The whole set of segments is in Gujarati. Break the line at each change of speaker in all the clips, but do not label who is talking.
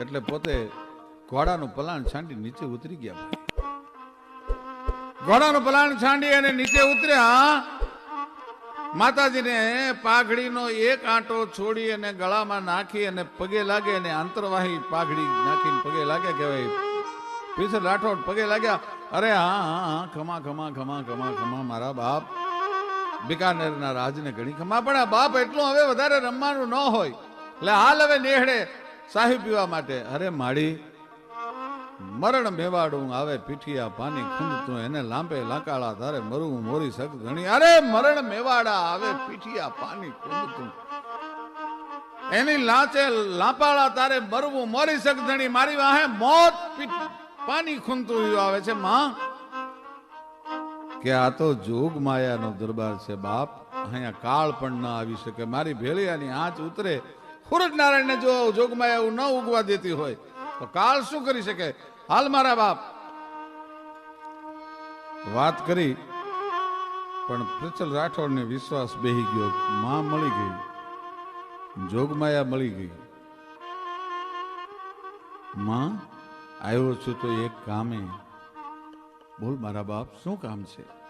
એટલે પોતે ઘોડાનું પલાણ છાંડી નીચે ઉતરી ગયા ઘોડાનું પલાણ છાંડી અને નીચે ઉતર્યા. માતાજીને પાઘડીનો એક આંટો છોડી અને ગળામાં નાખી અને પગે લાગે અને આંતરવાહી પાઘડી નાખીને પગે લાગે કહેવાય. પીછે રાઠોડ પગે લાગ્યા. અરે હા હા ખમા ખમા ખમા ખમા ખમા, મારા બાપ. બિકાનેરના રાજને ઘણી ખમા. પણ આ બાપ એટલું હવે વધારે રમવાનું ન હોય. એટલે હાલ હવે નેહડે સાહી પીવા માટે, અરે માડી, મરણ મેવાડું આવે પીઠિયા પાની ખૂંદતું એને લાંબે લાંકાળા તારે મરવું મોરી સક ઘણી અરે મરણ મેવાડા આવે પીઠિયા પાની ખૂંદતું એની લાંચે લાંપાળા તારે મરવું મોરી સક ધણી. મારી વાહે મોત પાની ખૂંદતું આવે છે, માં. કે આ તો જોગ માયાનો દરબાર છે બાપ. અહીંયા કાળ પણ ના આવી શકે. મારી ભેળિયાની આંચ ઉતરે સૂરજ નારાયણને જો જોગમાં એવું ન ઉગવા દેતી હોય, તો કાળ શું કરી શકે? હાલ મારા બાપ. વાત કરી, પણ પ્રચલ રાઠોડને વિશ્વાસ બેહી ગયો. માં મળી ગઈ. જોગમાયા મળી ગઈ. માં, આવ્યો છું તો એક કામે. બોલ મારા બાપ, શું કામ છે?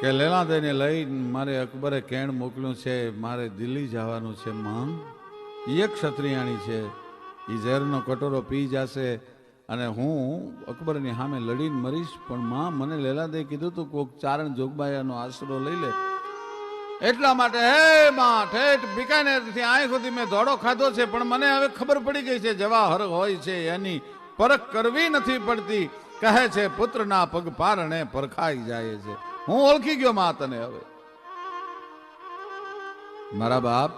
કે લેલાદેને લઈ મારે અકબરે કેણ મોકલ્યું છે, મારે દિલ્હી જવાનું છે માં એ ક્ષત્રિયાણી છે એ ઝેરનો કટોરો પી જશે અને હું અકબરની સામે લડીને મરીશ, પણ માં મને લેલાદે કીધું તું, કોક ચારણ જોગબાયાનો આશરો લઈ લે. એટલા માટે, હે માં, ઠેઠ, બિકાનેરથી આય સુધી મેં ધોડો ખાધો છે, પણ મને હવે ખબર પડી ગઈ છે, જવાહર હોય છે, એની પરખ કરવી નથી પડતી. કહે છે, પુત્રના પગ પારણે પરખાઈ જાય છે. હું ઓળખી ગયો માં તને હવે. મારા બાપ,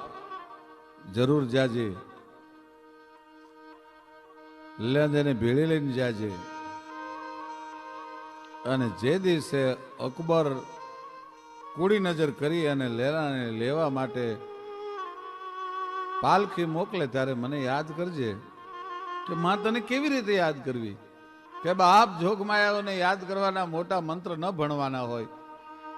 જરૂર જાજે. લેને ભેળી લઈને જાજે. અને જે દિવસે અકબર કુડી નજર કરી અને લેલાને લેવા માટે પાલખી મોકલે ત્યારે મને યાદ કરજે કે માં તને કેવી રીતે યાદ કરવી? કે બાપ જોગમાયાઓને યાદ કરવાના મોટા મંત્ર ન ભણવાના હોય.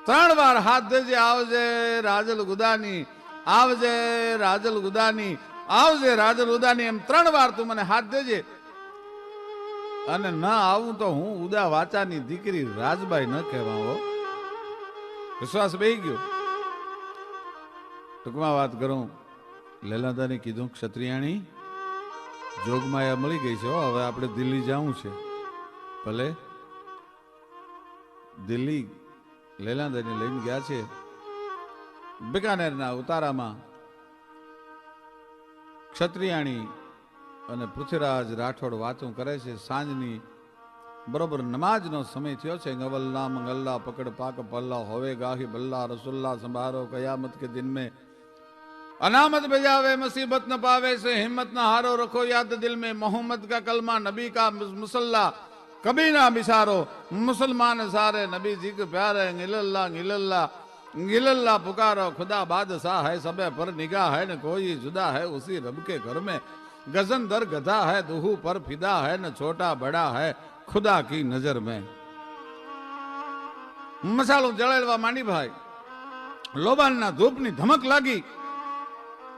ત્રણ વાર હાથ ધરજે, આવજે રાજલ ગુદાની, આવજે રાજલ ગુદાની, આવજે રાજલ ઉદાની એમ ત્રણ વાર તું મને હાથ દેજે અને ન આવું તો હું ઉદા વાચાની દીકરી રાજબાઈ ન કહેવા હો. વિશ્વાસ બેહી ગયો. ટૂંકમાં વાત કરું. લેલાદાને કીધું, ક્ષત્રિયાણી જોગમાયા મળી ગઈ છે હવે આપણે દિલ્હી જવું છે. ભલે દિલ્હી લેલાંદાને લઈને ગયા છે. બિકાનેરના ઉતારામાં ક્ષત્રિયાણી અને પૃથ્વીરાજ રાઠોડ વાતું કરે છે. સાંજની બરોબર નમાજનો સમય થયો છે. ગવલ્લા મંગલ્લા પકડ પાક પલ્લા હોવે ગાહી બલ્લા રસુલ્લા સંભારો કયામત કે દિન મેં અનામત ભેજાવે, મુસીબત ન પાવે સે હિંમત ન હારો રખો યાદ દિલ મેં. મોહમ્મદ કા કલમા નબી કા મુસલ્લા કભી ના બિસારો મુસલમાન સારે નબીજી કે પ્યારે, ગિલલ્લા ગિલલ્લા ગિલલ્લા પુકારો, ખુદા બાદશાહ હૈ, સબે પર નિગાહ હૈ, ને કોઈ જુદા હૈ, ઉસી રબ કે ઘર મે ગઝન દર ગધા હૈ, દુહુ પર ફિદા હૈ, ને છોટા બડા હૈ, ખુદા કી નજર મેં. મસાલો જળાડવા માંડી ભાઈ. લોબાનના ધૂપની ધમક લાગી.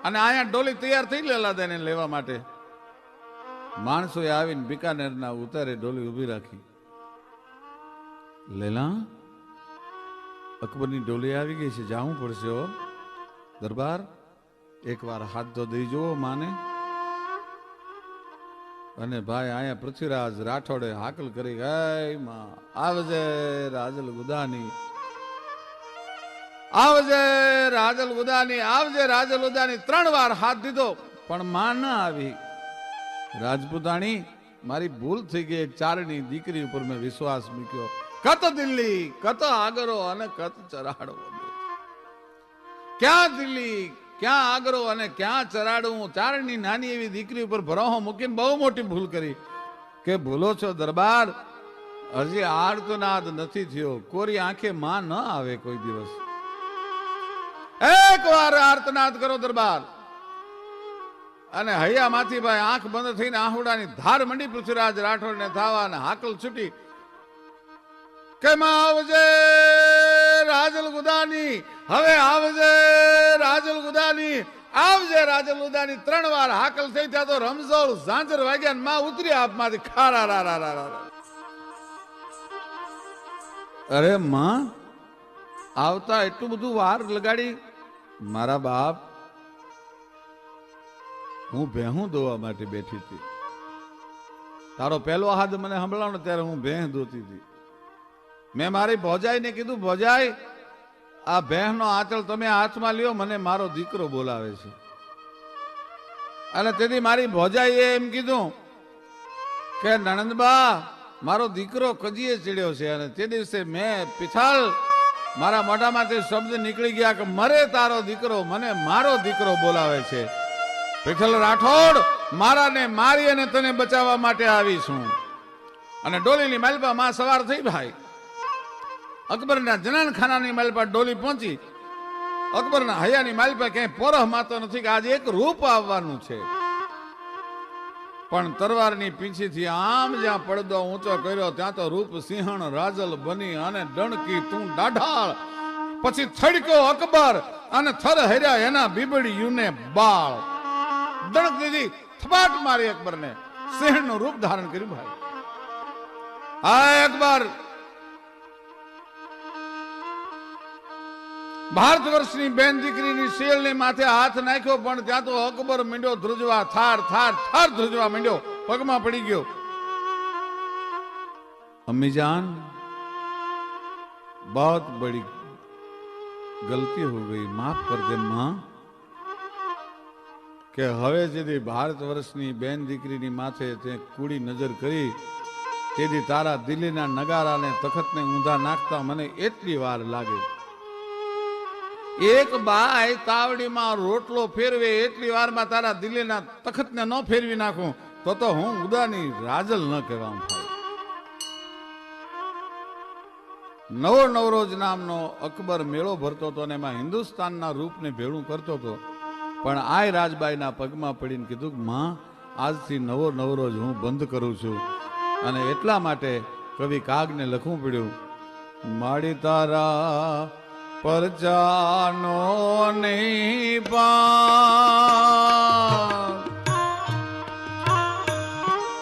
અને આયા ડોલી તૈયાર થઈ લેલા દેને લેવા માટે. માણસોએ આવીને બિકાનેરના ઉતારે ડોલી ઊભી રાખી. લેલા, અકબરની ડોલી આવી ગઈ છે, જવું પડશે દરબાર, એકવાર હાથ તો દઈ જુઓ માને. અને ભાઈ અહીંયા પૃથ્વીરાજ રાઠોડે હાકલ કરી ગઈ માં, આવજે રાજલ ગુદાની આવજે રાજલ ગુદાની આવજે રાજલ ગુદાની ત્રણ વાર હાથ દીધો, પણ માં ના આવી. રાજપૂતાણી, મારી ભૂલ થઈ ગઈ. એક ચારની દીકરી ઉપર મેં વિશ્વાસ મૂક્યો. કત દિલ્હી, કત આગરો અને કત ચરાડો ક્યાં દિલ્હી, ક્યાં આગરો અને ક્યાં ચરાડવું ચારણની નાની એવી દીકરી ઉપર ભરોહો મૂકીને બહુ મોટી ભૂલ કરી કે, ભૂલો છો દરબાર? હજી આર્તનાદ નથી થયો. કોરી આંખે માં ન આવે કોઈ દિવસ. એક વાર આર્તનાદ કરો દરબાર. અને હૈયામાંથી ભાઈ આંખ બંધ થઈને આહુડાની ધાર મંડી પૃથ્વીરાજ રાઠોડને થાવા અને હાકલ છૂટી. કેમાં આવજે રાજલ ગુદાની? હવે આવજે રાજલ ગુદાની. આવજે રાજલ ગુદાની. ત્રણ વાર હાકલ થઈ ત્યાં તો રમઝોળ ઝાંઝર વાગ્યા માં ઉતરી આપમાંથી ખારા રા રા રા. અરે માં, આવતા એટલું બધું વાર લગાડી મારા બાપ હું ભેહું દોવા માટે બેઠી હતી. તારો પહેલો હાથ મને સંભળાવો ત્યારે હું ભેહ દોતી હતી. મેં મારી ભોજાઈને કીધું, ભોજાઈ, આ ભેહનો આંચળ તમે હાથમાં લ્યો, મને મારો દીકરો બોલાવે છે. અને તેથી મારી ભોજાઈએ એમ કીધું કે, નણંદબા, મારો દીકરો કજીએ ચીડ્યો છે અને તે દિવસે મેં પિથાલ મારા મોઢામાંથી શબ્દ નીકળી ગયા કે, મરે તારો દીકરો, મને મારો દીકરો બોલાવે છે. પિથલ રાઠોડ, મારાને મારી અને તને બચાવવા માટે આવીશું અને ડોલીની માલપા માં સવાર થઈ ભાઈ. અકબરના જનાનખાનાની માલ પર ડોલી પહોંચી. અકબરના હયાની માલ પર ક્યાંય પોરહ માતો નથી, કે આજે એક રૂપ આવવાનું છે. પણ તરવારની પીંછીથી આમ જ્યાં પડદો ઊંચો કર્યો, ત્યાં તો રૂપ સિંહણ રાજલ બની અને ડણકી તું દાઢાળ પછી થડક્યો અકબર અને થર હર્યા એના બીબડીયુને બાળ. દણક દીધી થપાટ મારી અકબરને સિંહણનું રૂપ ધારણ કર્યું ભાઈ આ અકબર ભારત વર્ષની બેન દીકરીની શેલની માથે હાથ નાખ્યો પણ ત્યાં તો અકબર મીંડ્યો ધ્રુજવા થાર થાર થાર ધ્રુજવા મીંડ્યો પગમાં પડી ગયો અમ્મી જાન बहुत बड़ी गलती हो गई माफ कर दे मां કે હવે જેથી ભારત વર્ષની બેન દીકરીની માથે તે કુડી નજર કરી, તેથી તારા દિલ્હીના નગારાને તખતને ઊંધા નાખતા મને એટલી વાર લાગે. એક બાય તાવડીમાં રોટલો ફેરવે એટલી વારમાં તારા દિલ્હીના તખતને ન ફેરવી નાખું, તો તો હું ઉદાની રાજલ ન કહેવા નવો નવરોજ નામનો અકબર મેળો ભરતો હતો અને એમાં હિન્દુસ્તાનના રૂપને ભેળું કરતો હતો. પણ આય રાજબાઈના પગમાં પડીને કીધું માં, આજથી નવો નવરોજ હું બંધ કરું છું. અને એટલા માટે કવિ કાગને લખવું પડ્યું માડી તારા પરજાનો નહીં પા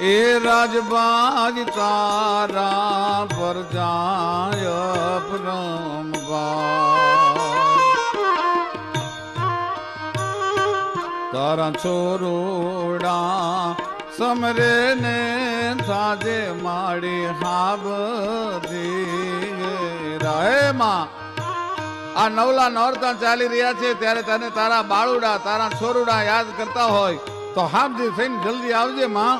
એ રાજબાજ તારા પર જાય તારા છોરોડા સમરે ને સાજે માડી હાબ રાહે માં, આ નવલા નોરતા ચાલી રહ્યા છે, ત્યારે તને તારા બાળુડા, તારા છોરુડા યાદ કરતા હોય, તો હામજી થઈને જલ્દી આવજે માં.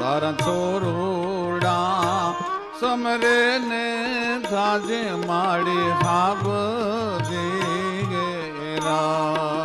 તારા છોરુડા સમરે ને સાજે માડી હાબ રા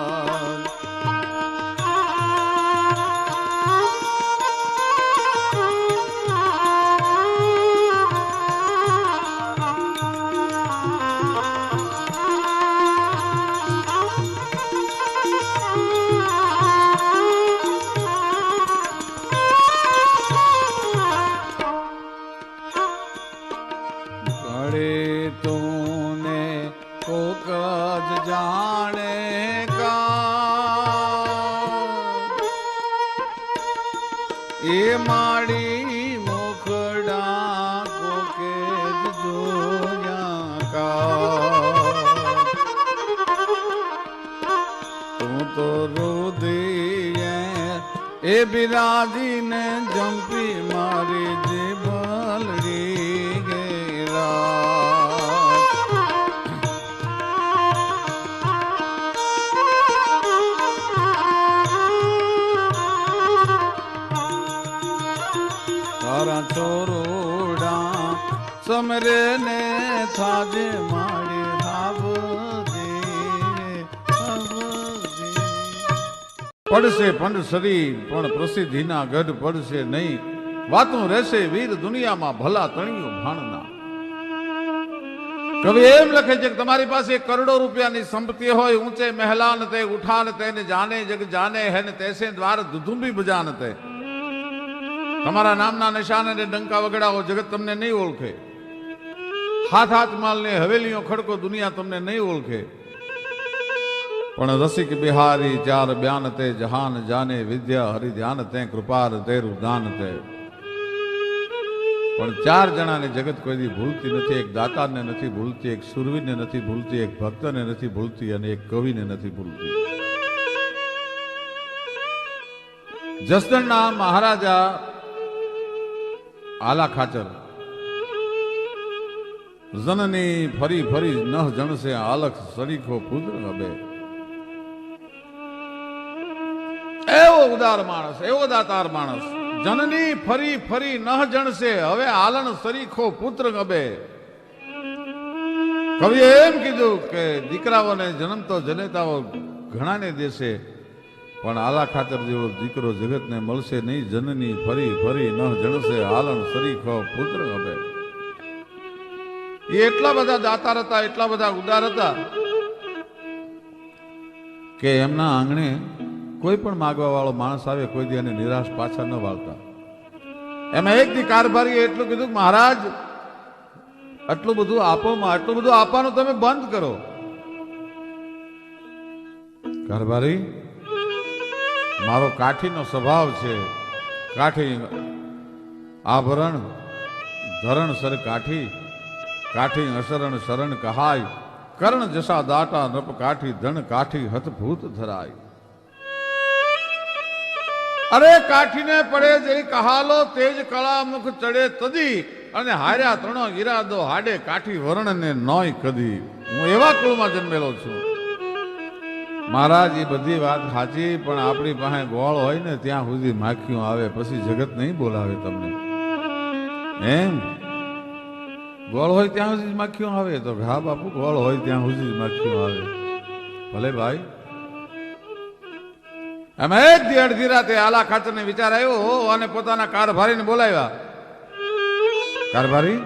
એ બિરાજીને જંપી પડશે પણ શરીર, પણ પ્રસિદ્ધિના ગઢ પડશે નહીં. વાતું રહેશે વીર દુનિયામાં ભલા તણિયું ભાણના. કવિ એમ લખે છે કે તમારી પાસે કરોડો રૂપિયાની સંપત્તિ હોય, ઊંચે મહેલાન તે, ઉઠાન તે, ને જાને જગ જાને હે ને તૈસે દ્વાર દુધુંબી બજાન તે. તમારા નામના નિશાન અને ડંકા વગડાઓ જગત તમને નહીં ઓળખે. હાથ હાથ માલ ને હવેલીઓ ખડકો દુનિયા તમને નહીં ઓળખે. પણ રસિક બિહારી ચાર બ્યાન તે જહાન જાને વિદ્યા હરિ ધ્યાન તે કૃપાર તેરું દાન તે. પણ ચાર જણાને જગત કોઈ ભૂલતી નથી, એક દાતાને નથી ભૂલતી, એક સુરવીને નથી ભૂલતી, એક ભક્તને નથી ભૂલતી અને એક કવિને નથી ભૂલતી. જસદણના મહારાજા આલા ખાચર. જનની ફરી ફરી નહ જણસે આલખ સરીખો પુત્ર ગબે ઉદાર માણસ, એવો દાતાર માણસ. જનની ફરી ફરી ન જણશે, હવે આલન સરીખો પુત્ર ગબે. કવિએ એમ કીધું કે દીકરાઓને જન્મતો જનેતાઓ ઘણાને દેશે, પણ આલા ખાતર જેવો દીકરો જગતને મળશે નહીં, જનની ફરી ફરી ન જણશે આલન સરીખો પુત્ર ગબે. એ એટલા બધા દાતાર હતા, એટલા બધા ઉદાર હતા, કે એમના આંગણે કોઈ પણ માગવા વાળો માણસ આવે, કોઈ દી એને નિરાશ પાછા ન વાળતા. એમાં એક દી કારભારીએ એટલું કીધું મહારાજ, આટલું બધું આપો, આટલું બધું આપવાનું તમે બંધ કરો. કારભારી, મારો કાઠીનો સ્વભાવ છે. કાઠી આભરણ ધરણ સર કાઠી કાઠી અસરણ શરણ કહાય. કર્ણ જસા દાટા નપ કાઠી ધન કાઠી હતભૂત ધરાય. અરે કાઠીને પડે જઈ કહાલો તેજ કળા મુખ ચડે તદી અને હાર્યા ત્રણો ઈરાદો હાડે કાઠી વર્ણ ને નોય કદી. હું એવા કુળમાં જન્મેલો છું. મહારાજ, એ બધી વાત સાચી, પણ આપણી પાસે ગોળ હોય ને ત્યાં સુધી માખીઓ આવે, પછી જગત નહીં બોલાવે તમને. એમ? ગોળ હોય ત્યાં સુધી માખીઓ આવે? તો ઘા બાપુ, ગોળ હોય ત્યાં સુધી માખીઓ આવે. ભલે ભાઈ એક દી અડધી રાતે આલા ખાચર વિચાર આવ્યો અને પોતાના કારભારીને બોલાવ્યા. કારભારી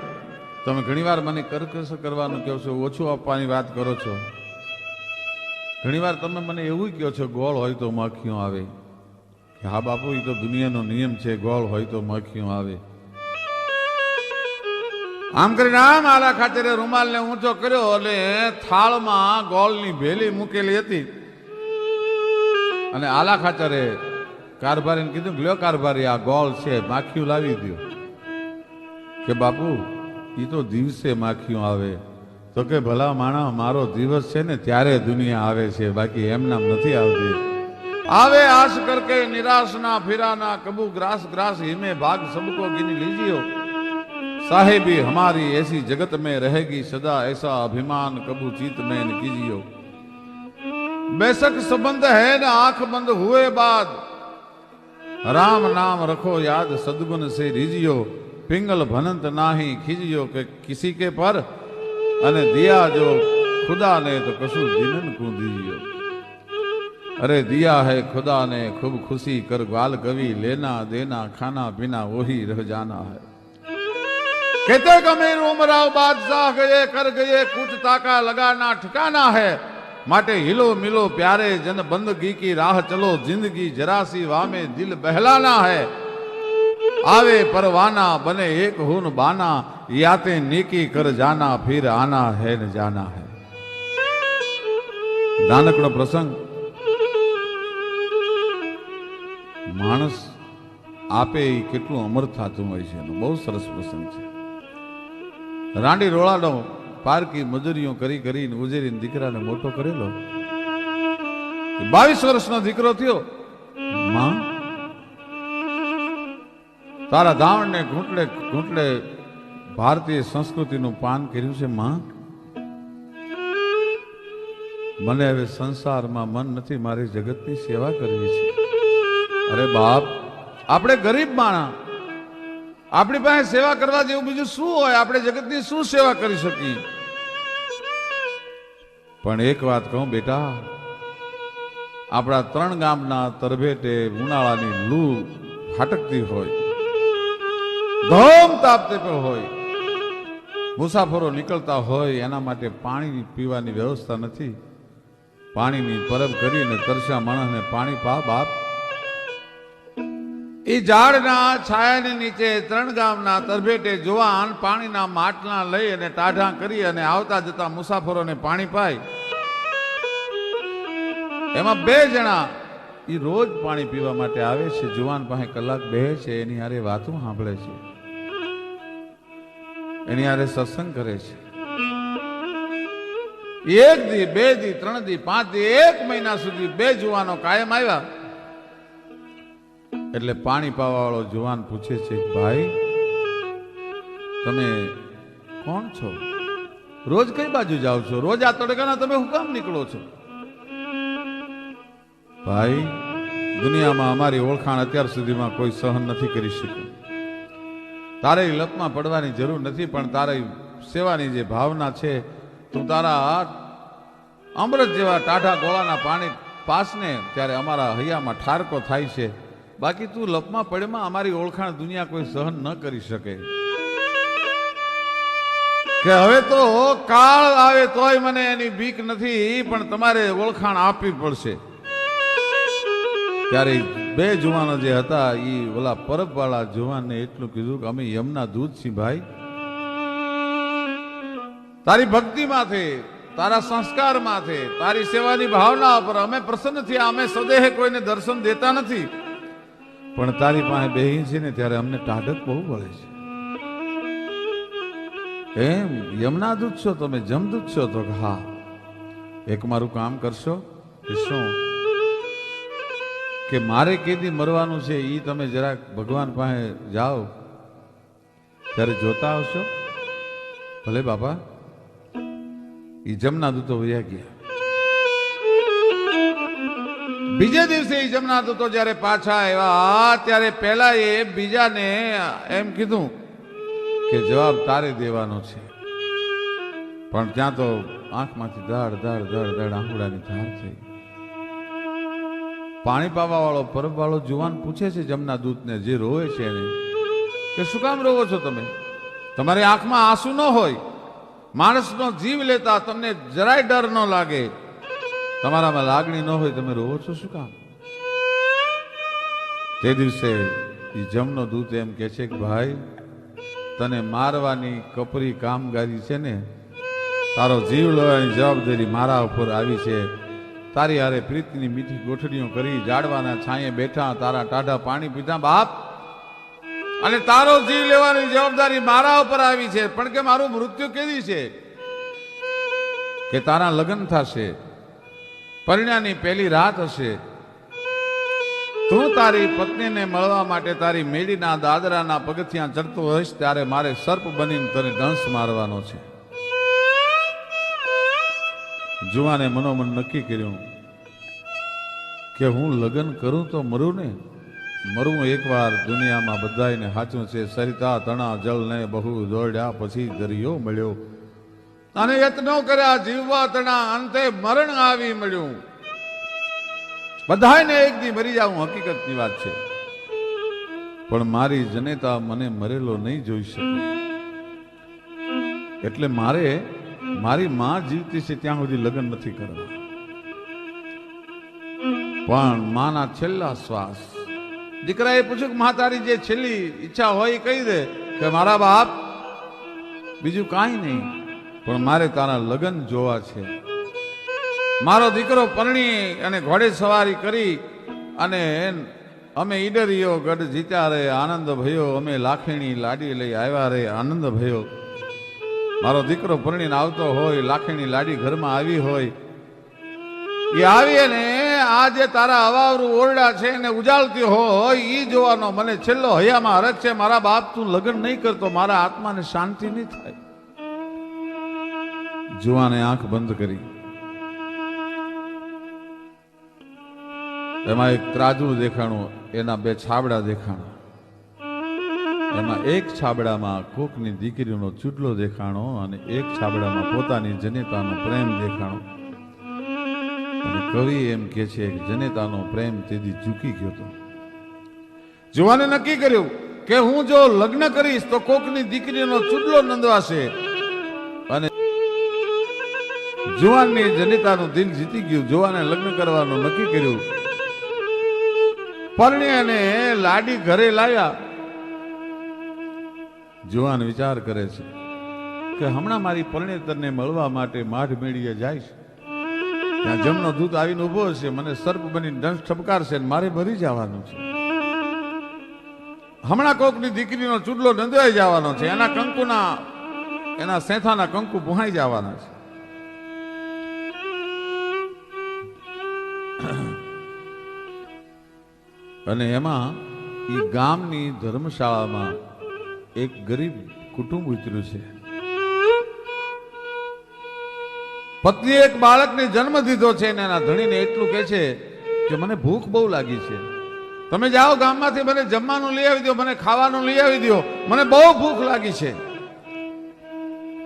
તમે ઘણીવાર મને કરકસ કરવાનું કહો છો, ઓછું આપવાની વાત કરો છો. ઘણીવાર તમે મને એવું કહો છો, ગોળ હોય તો માખીઓ આવે. કે હા બાપુ એ તો દુનિયાનો નિયમ છે, ગોળ હોય તો માખીઓ આવે. આમ કરીને આમ આલા ખાતરે રૂમાલને ઊંચો કર્યો અને થાળમાં ગોળની ભેલી મૂકેલી હતી. અને આલા ખાચરે કારભારીને કીધું લ્યો કારભારી, આ ગોળ છે માખીયું લાવી દો કે બાપુ એ તો દિવસે માખીયું આવે. તો કે, ભલા માણા મારો દિવસ છે ને, ત્યારે દુનિયા આવે છે, બાકી એમના નથી આવતી. આવે આશ કરકે નિરાશના ફિરાના કબુ ગ્રાસ ગ્રાસ હિમે ભાગ સબકો ગિની લીજીઓ. સાહેબી, હમારી એસી જગત મેં રહેગી, સદા એસા અભિમાન કબુ ચિત મેં કીજીઓ. बेसक संबंध है न, आँख बंद हुए बाद। राम नाम रखो, याद सदगुण से रिजियो। पिंगल भनंत नाही खिजियो के किसी के पर, अने दिया जो खुदा ने तो कशु दिनन को दीजियो। अरे दिया है खुदा ने, खूब खुशी कर ग्वाल कवि, लेना देना, खाना पीना, वही रह जाना है। कहते कमीर उमराव बादशाह गए, कर गए कुछ ताका लगाना, ठिकाना है। માટે હિલો મિલો પ્યારે જન બંદગી કી રાહ ચલો, જિંદગી જરાસી વામે દિલ બહેલાના હૈ. આવે પરવાના, બને એક હુન બાના, યાતે નીકી કર જાના, ફિર આના હે ને જાના હૈ. નાનકડો પ્રસંગ. માણસ આપે એ કેટલું અમર થતું હોય છે બહુ સરસ પ્રસંગ છે. રાંડી રોળાડો પારકી મજૂરીઓ કરી કરીને ઉજેરીને દીકરાને મોટો કરેલો. બાવીસ વર્ષનો દીકરો થયો. માં, તારા ધાવણને ઘૂંટડે ઘૂંટડે ભારતીય સંસ્કૃતિનું પાન કર્યું છે, માં? મને હવે સંસારમાં મન નથી, મારી જગતની સેવા કરવી છે. અરે બાપ, આપણે ગરીબ માણા. આપણી પાસે સેવા કરવા જેવું બીજું શું હોય? આપણે જગતની શું સેવા કરી શકીએ? પણ એક વાત કહું બેટા, આપણા ત્રણ ગામના તરભેટે ઉનાળાની લૂ ફાટકતી હોય, ધોમ તાપતે પણ હોય, મુસાફરો નીકળતા હોય, એના માટે પાણી પીવાની વ્યવસ્થા નથી. પાણીની પરબ કરીને તરસ્યા માણસને પાણી પા બાપ. એ ઝાડના છાયાની નીચે ત્રણ ગામના તરભેટે જુવાન પાણીના માટલા લઈ અને ટાઢા કરી અને આવતા જતા મુસાફરોને પાણી પાય. એમાં બે જણા એ રોજ પાણી પીવા માટે આવે છે. જુવાન પાસે કલાક બેહે છે, એની હારે વાતો સાંભળે છે. એની હારે સત્સંગ કરે છે. એક દી, બે દી, ત્રણ દી, પાંચ દી, એક મહિના સુધી બે જુવાનો કાયમ આવ્યા. એટલે પાણી પાવાવાળો જુવાન પૂછે છે, ભાઈ, તમે કોણ છો? રોજ કઈ બાજુ જાઓ છો? રોજ આ તડકાના તમે હું કામ નીકળો છો? ભાઈ, દુનિયામાં અમારી ઓળખાણ અત્યાર સુધીમાં કોઈ સહન નથી કરી શક્યું. તારે લપમાં પડવાની જરૂર નથી, પણ તારી સેવાની જે ભાવના છે, તું તારા અમૃત જેવા ટાઢા ગોળાના પાણી પાસને ત્યારે અમારા હૈયામાં ઠારકો થાય છે. બાકી તું લપમાં પડેમાં અમારી ઓળખાણ દુનિયા કોઈ સહન ન કરી શકે. કે હવે તો કાળ આવે તોય મને એની બીક નથી, પણ તમારે ઓળખાણ આપવી પડશે. ત્યારે બે જુવાનો જે હતા એ ઓલા પરબવાળા જુવાનને એટલું કીધું કે, અમે યમના દૂધ છીએ ભાઈ. તારી માથે તારા સંસ્કાર માથે તારી સેવાની ભાવના પર અમે પ્રસન્ન થયા અમે સદેહ કોઈને દર્શન દેતા નથી. પણ તારી પાસે બેહી છે ને, ત્યારે અમને ટાઢક બહુ વળે છે. એમ યમના દૂત છો તમે, જમદૂત છો તો હા. એક મારું કામ કરશો કે શું? કે મારે કેદી મરવાનું છે એ તમે જરાક ભગવાન પાસે જાઓ. ત્યારે જોતા આવશો. ભલે બાપા એ જમના દૂતો વયા ગયા. બીજે દિવસે એ જમના હતો જ્યારે પાછા આવ્યા, ત્યારે પહેલા એ બીજાને એમ કીધું કે જવાબ તારે દેવાનો છે. પણ ત્યાં તો આંખમાંથી ધડ ધડ ધડ ધડ આંગળાની ધાર થઈ. પાણી પાવા વાળો પરબ વાળો જુવાન પૂછે છે જમના દૂતને, જે રોવે છે એને? કે, શું કામ રોવો છો તમે? તમારી આંખમાં આંસુ ન હોય. માણસનો જીવ લેતા તમને જરાય ડર ન લાગે. તમારામાં લાગણી ન હોય તમે રોવો છો શું કામ? તે દિવસે એ જમનો દૂત એમ કે છે કે, ભાઈ, તને મારવાની કપરી કામગારી છે ને, તારો જીવ લેવાની જવાબદારી મારા ઉપર આવી છે. તારી હારે પ્રીતની મીઠી ગોઠડીઓ કરી જાડવાના છાંયે બેઠા, તારા ટાઢા પાણી પીધા, બાપ! અને તારો જીવ લેવાની જવાબદારી મારા ઉપર આવી છે. પણ કે મારું મૃત્યુ કેવી છે? કે તારા લગ્ન થશે? પરિણાની પહેલી રાત હશે. તું તારી પત્નીને મળવા માટે તારી મેડીના દાદરાના પગથિયાં ચડતો હોઈશ ત્યારે મારે સર્પ બનીને તને દંશ મારવાનો છે. જુવાને મનોમન નક્કી કર્યું કે હું લગ્ન કરું તો મરું ને મરું એકવાર દુનિયામાં બધાને સાચું છે. સરિતા, તણા જળ ને બહુ દોડ્યા, પછી દરિયો મળ્યો. અને યત્નો કર્યા જીવવા તણા અંતે મરણ આવી મળ્યું. બધાને એક દી મરી જાવું, હકીકતની વાત છે. પણ મારી જનેતા મને મરેલો નહીં જોઈ શકે. એટલે મારે મારી માં જીવતી છે ત્યાં સુધી લગ્ન નથી કરવા પણ માના છેલ્લા શ્વાસ. દીકરાએ પૂછ્યું કે મા તારી જે છેલ્લી ઈચ્છા હોય કહી દે કે મારા બાપ બીજું કાંઈ નહીં. પણ મારે તારા લગ્ન જોવા છે. મારો દીકરો પરણી અને ઘોડે સવારી કરી અને અમે ઈડરીઓ ગઢ જીત્યા રે, આનંદ ભયો, અમે લાખેણી લાડી લઈ આવ્યા રે, આનંદ ભયો. મારો દીકરો પરણીને આવતો હોય, લાખેણી લાડી ઘરમાં આવી હોય. એ આવીએ ને, આ જે તારા અવાવરું ઓરડા છે એને ઉજાળતી હોય એ જોવાનો મને છેલ્લો હૈયામાં હરખ છે, મારા બાપ તું લગ્ન નહીં કરતો, મારા આત્માને શાંતિ નહીં થાય. જુવાને આંખ બંધ કરી. એમાં એક ત્રાજવું દેખાણું, એના બે છાબડા દેખાણા. એમાં એક છાબડામાં કોકની દીકરીનો ચૂંટલો દેખાણો અને એક છાબડામાં પોતાની જનેતાનો પ્રેમ દેખાણો. કવિ એમ કે છે કે જનેતાનો પ્રેમ તેથી ચૂકી ગયો હતો. જુવાને નક્કી કર્યું કે હું જો લગ્ન કરીશ તો કોકની દીકરીનો ચૂંટલો નંદવાશે જુવાનની જનિતાનું દિલ જીતી ગયું. જુવાને લગ્ન કરવાનું નક્કી કર્યું. પરણ્યાને લાડી ઘરે લાવ્યા. જુવાન વિચાર કરે છે કે હમણાં મારી પરણેતરને મળવા માટે માઢ મેળીએ છે. ત્યાં જમનો દૂત આવીને ઊભો છે. મને સર્પ બની દંશ ઠપકારશે મારે ભરી જવાનું છે. હમણાં કોકની દીકરીનો ચૂડલો નંદવાઈ જવાનો છે. એના કંકુના, એના સેથાના કંકુ પુહાઈ જવાના છે. અને એમાં એ ગામની ધર્મશાળામાં એક ગરીબ કુટુંબ ઉતર્યું છે. પત્ની એક બાળકને જન્મ દીધો છે અને એના ધણીને એટલું કહે છે કે મને ભૂખ બહુ લાગી છે. તમે જાઓ ગામમાંથી, મને જમવાનું લઈ આવી દો, મને ખાવાનું લઈ આવી દો, મને બહુ ભૂખ લાગી છે.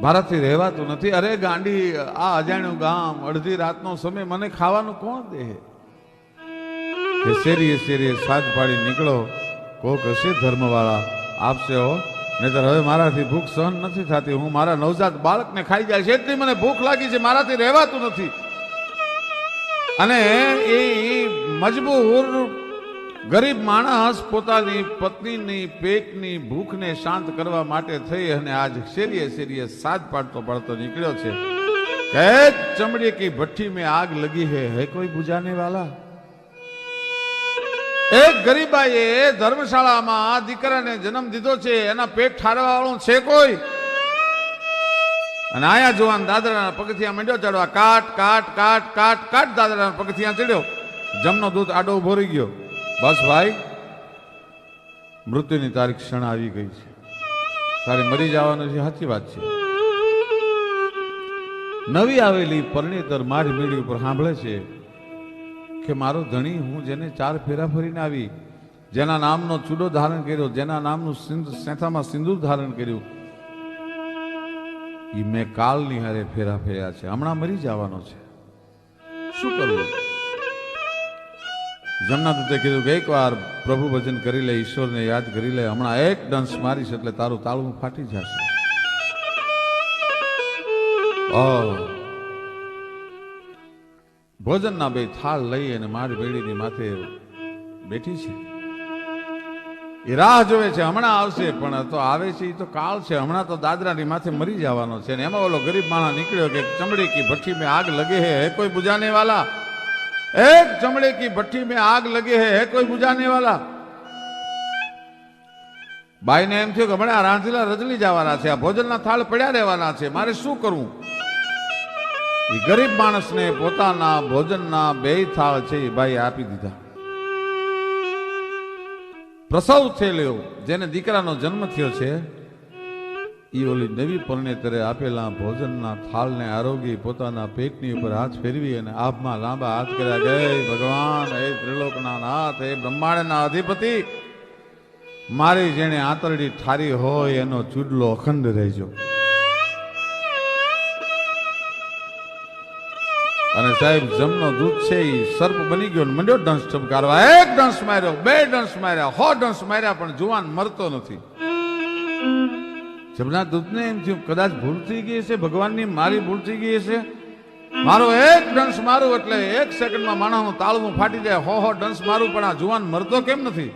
મારાથી રહેવાતું નથી. અરે ગાંડી, આ અજાણ્યું ગામ, અડધી રાતનો સમય, મને ખાવાનું કોણ દે? શેરીએ શેરીએ સાજ પાડી નીકળો. કોક હશે ધર્મવાળા? આપશે હો. નહીતર હવે મારાથી ભૂખ સહન નથી થતી. હું મારા નવજાત બાળકને ખાઈ જાય છે એટલી મને ભૂખ લાગી છે, મારાથી રહેવાતું નથી. અને એ મજબૂર ગરીબ માણસ પોતાની પત્નીની પેટની ભૂખને શાંત કરવા માટે થઈ અને આજ શેરીએ શેરીએ સાજ પાડતો પડતો નીકળ્યો છે. કે ચમડી કી ભઠ્ઠી મેં આગ લગી હે હે કોઈ બુજાને વાલા? એક ગરીબાએ ધર્મશાળામાં દીકરાને જન્મ દીધો છે, એના પેટ ઠારવા વાળું છે કોઈ? અને આયા જોવાન દાદરાના પગથિયા મંડ્યો ચડવા, કાટ કાટ કાટ કાટ કાટ દાદરાના પગથિયા ચડ્યો. જમનો દૂધ આડો ઊભો રહી ગયો. બસ ભાઈ, મૃત્યુની તારીખ ક્ષણ આવી ગઈ છે. તારે મરી જવાનું છે, સાચી વાત છે. નવી આવેલી પરણેતર મારી મેળી ઉપર સાંભળે છે કે મારો ધણી હું જેને ચાર ફેરા ફરીને આવી, જેના નામનો ચૂડો ધારણ કર્યો, જેના નામનું સેથામાં સિંદૂર ધારણ કર્યું એ મેં કાલની હારે ફેરા ફેર્યા છે. હમણાં મરી જવાનો છે. શું કરવું? જમના કીધું કે એકવાર પ્રભુ ભજન કરી લે, ઈશ્વરને યાદ કરી લે. હમણાં એક ડંસ મારીશ એટલે તારું તાળું ફાટી જશે. ભોજનના બે થાળ લઈ અને મારી બેડીની માથે બેઠી છે. એ રાહ જોવે છે, હમણાં આવશે, પણ તો આવે છે એ તો કાળ છે. હમણાં તો દાદરાની માથે મરી જવાનો છે. ને એમાં ઓલો ગરીબ માણા નીકળ્યો કે ચમડી કે ભઠ્ઠી મેં આગ લગે હે કોઈ બુજાને વાલા एक चमड़े की भट्टी में आग लगे है, है कोई बुझाने वाला? ભાઈને એમ થયું કે હમણાં રાંધીલા રજલી જવાના છે આ ભોજનના થાળ પડ્યા રહેવાના છે મારે શું કરવું? એ ગરીબ માણસને પોતાના ભોજનના બે થાળ છે એ ભાઈ આપી દીધા. પ્રસવ થયેલો જેને દીકરાનો જન્મ થયો છે એ ઓલી નવી પરણેતરે આપેલા ભોજનના થાળને આરોગી પોતાના પેટની ઉપર હાથ ફેરવી અને આભમાં લાંબા હાથ કર્યા. ગયે ભગવાન, હે ત્રિલોકના નાથ, હે બ્રહ્માંડના અધિપતિ. મારી જેણે આંતરડી ઠારી હોય એનો ચૂડલો અખંડ રહેજો. અને સાહેબ, જમનો દૂધ છે એ સર્પ બની ગયો મંડ્યો ડંસ ઠપકારવા. એક ડંસ માર્યો, બે ડંસ માર્યા, હો ડંસ માર્યા, પણ જુવાન મરતો નથી. જમના દૂધને એમ થયું કદાચ ભૂલ થઈ ગઈ છે ભગવાનની મારી ભૂલ થઈ ગઈ છે મારો એક ડંસ મારું એટલે એક સેકન્ડમાં માણસનું તાળવું ફાટી જાય. હો હો ડંસ મારું પણ આ જુવાન મરતો કેમ નથી?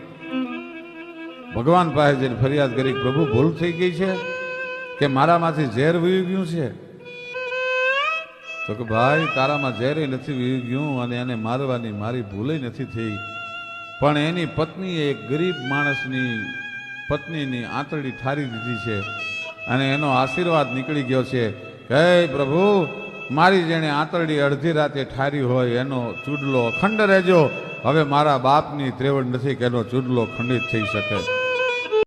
ભગવાન પાસે જઈને ફરિયાદ કરી પ્રભુ ભૂલ થઈ ગઈ છે કે મારામાંથી ઝેર વહી ગયું છે? તો કે ભાઈ તારામાં ઝેરે નથી વહી ગયું અને એને મારવાની મારી ભૂલે નથી થઈ. પણ એની પત્નીએ એક ગરીબ માણસની પત્નીની આંતરડી ઠારી દીધી છે અને એનો આશીર્વાદ નીકળી ગયો છે. હે પ્રભુ, મારી જેણે આંતરડી અડધી રાતે ઠારી હોય એનો ચૂડલો અખંડ રહેજો. હવે મારા બાપની ત્રેવડ નથી કે એનો ચૂડલો ખંડિત થઈ શકે.